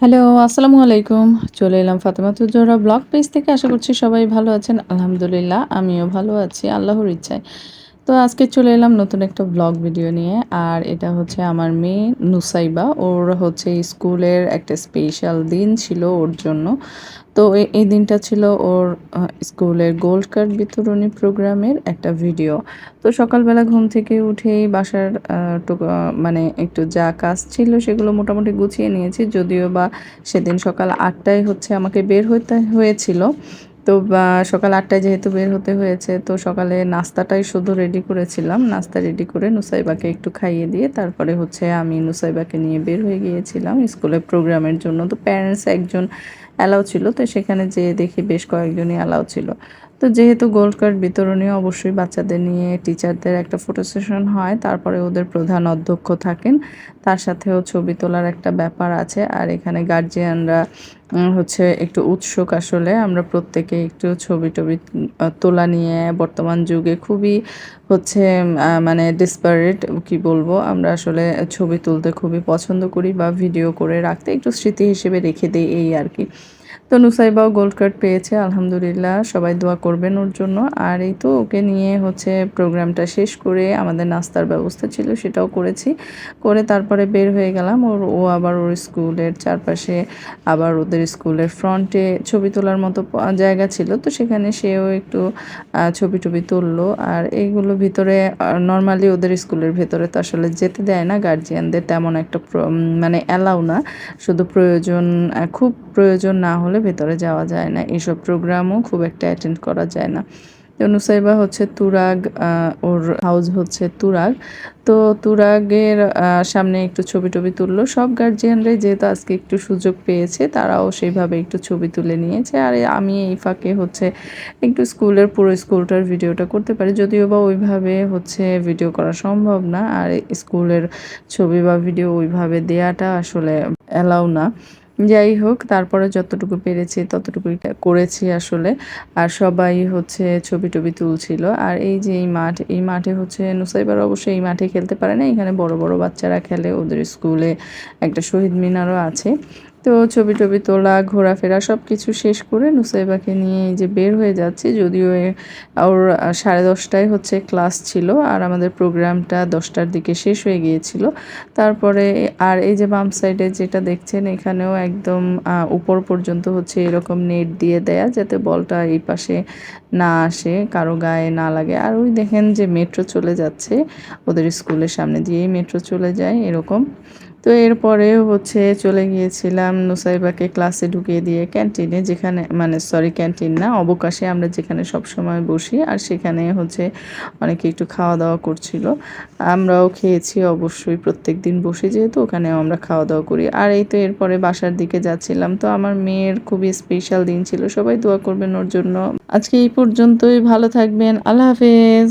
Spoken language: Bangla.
হ্যালো আসসালামু আলাইকুম। চলে এলাম ফাতেমা তুজোরা ব্লগ পেজ থেকে। আশা করছি সবাই ভালো আছেন। আলহামদুলিল্লাহ, আমিও ভালো আছি, আল্লাহর ইচ্ছায়। তো আজকে চলে এলাম নতুন একটা ব্লগ ভিডিও নিয়ে, আর এটা হচ্ছে আমার মেয়ে নুসাইবা। ওর হচ্ছে স্কুলের একটা স্পেশাল দিন ছিল ওর জন্য। তো এই দিনটা ছিল ওর স্কুলের গোল্ড কার্ড বিতরণী প্রোগ্রামের একটা ভিডিও তো সকালবেলা ঘুম থেকে উঠেই বাসার মানে একটু যা কাজ ছিল সেগুলো মোটামুটি গুছিয়ে নিয়েছি। যদিও বা সেদিন সকাল আটটায় হচ্ছে আমাকে বের হতে হয়েছিল। তো সকাল আটটায় যেহেতু বের হতে হয়েছে, তো সকালে নাস্তাটাই শুধু রেডি করেছিলাম। নাস্তা রেডি করে নুসাইবাকে একটু খাইয়ে দিয়ে তারপরে হচ্ছে আমি নুসাইবাকে নিয়ে বের হয়ে গিয়েছিলাম স্কুলে প্রোগ্রামের জন্য। তো প্যারেন্টস একজন অ্যালাউ ছিল, তো সেখানে যেয়ে দেখি বেশ কয়েকজনই অ্যালাউ ছিল। তো যেহেতু গোল্ড কার্ড বিতরণী অবশ্যই বাচ্চাদের নিয়ে টিচারদের একটা ফটো সেশন হয়, তারপরে ওদের প্রধান অধ্যক্ষ থাকেন, তার সাথেও ছবি তোলার একটা ব্যাপার আছে। আর এখানে গার্জিয়ানরা হচ্ছে একটু উৎসুক আসলে, আমরা প্রত্যেকে একটু ছবি টবি তোলা নিয়ে বর্তমান যুগে খুবই হচ্ছে মানে ডিসপারেট কি বলব, আমরা আসলে ছবি তুলতে খুবই পছন্দ করি বা ভিডিও করে রাখতে, একটু স্মৃতি হিসেবে রেখে দিই এই আর কি। তো নুসাইবাও গোল্ড কার্ড পেয়েছে, আলহামদুলিল্লাহ, সবাই দোয়া করবেন ওর জন্য। আর এই তো ওকে নিয়ে হচ্ছে প্রোগ্রামটা শেষ করে আমাদের নাস্তার ব্যবস্থা ছিল, সেটাও করেছি। করে তারপরে বের হয়ে গেলাম, ওর, ও আবার ওর স্কুলের চারপাশে আবার ওদের স্কুলের ফ্রন্টে ছবি তোলার মতো জায়গা ছিল, তো সেখানে সেও একটু ছবি টবি তুললো। আর এইগুলো ভিতরে নর্মালি ওদের স্কুলের ভেতরে তো আসলে যেতে দেয় না গার্জিয়ানদের তেমন একটা মানে অ্যালাউ না। শুধু প্রয়োজন খুব প্রয়োজন না হলে ভেতরে যাওয়া যায় না। এইসব প্রোগ্রামও খুব একটা অ্যাটেন্ড করা যায় না। তো নুসাইবা হচ্ছে তুরাগ ওর হাউস হচ্ছে তুরাগ। তো তুরাগের সামনে একটু ছবি টবি তুললো। সব গার্জিয়ানরাই যেহেতু আজকে একটু সুযোগ পেয়েছে, তারাও সেইভাবে একটু ছবি তুলে নিয়েছে। আর আমি এই ফাঁকে হচ্ছে একটু স্কুলের, পুরো স্কুলটার ভিডিওটা করতে পারি। যদিও বা ওইভাবে হচ্ছে ভিডিও করা সম্ভব না। আর স্কুলের ছবি বা ভিডিও ওইভাবে দেয়াটা আসলে অ্যালাউ না। যাই হোক, তারপরে যতটুকু পেরেছি, ততটুকুই করেছি আসলে। আর সবাই হচ্ছে ছবি টবি তুলছিল। আর এই যে এই মাঠ, এই মাঠে হচ্ছে নুসাইবার অবশ্যই এই মাঠে খেলতে পারে না। এখানে বড় বড় বাচ্চারা খেলে। ওদের স্কুলে একটা শহীদ মিনারও আছে। তো ছবি টবি তোলা, ঘোরাফেরা সব কিছু শেষ করে নুসাইবাকে নিয়ে যে বের হয়ে যাচ্ছি। যদিও ওর সাড়ে দশটায় হচ্ছে ক্লাস ছিল আর আমাদের প্রোগ্রামটা দশটার দিকে শেষ হয়ে গিয়েছিল। তারপরে আর এই যে বাম সাইডে যেটা দেখছেন, এখানেও একদম উপর পর্যন্ত হচ্ছে এরকম নেট দিয়ে দেয়া যাতে বলটা এই পাশে না আসে, কারও গায়ে না লাগে। আর ওই দেখেন যে মেট্রো চলে যাচ্ছে, ওদের স্কুলের সামনে দিয়েই মেট্রো চলে যায় এরকম। তো এরপরে হচ্ছে চলে গিয়েছিলাম নুসাইবাকে ক্লাসে ঢুকিয়ে দিয়ে ক্যান্টিনে যেখানে মানে সরি ক্যান্টিন না, অবকাশে আমরা যেখানে সব সময় বসি আর সেখানে হচ্ছে অনেকে একটু খাওয়া দাওয়া করছিল। আমরাও খেয়েছি অবশ্যই প্রত্যেক দিন বসে যেহেতু ওখানেও আমরা খাওয়া দাওয়া করি। আর এই তো এরপরে বাসার দিকে যাচ্ছিলাম, তো আমার মেয়ের খুবই স্পেশাল দিন ছিল, সবাই দোয়া করবেন ওর জন্য। আজকে এই পর্যন্তই, ভালো থাকবেন, আল্লাহ হাফেজ।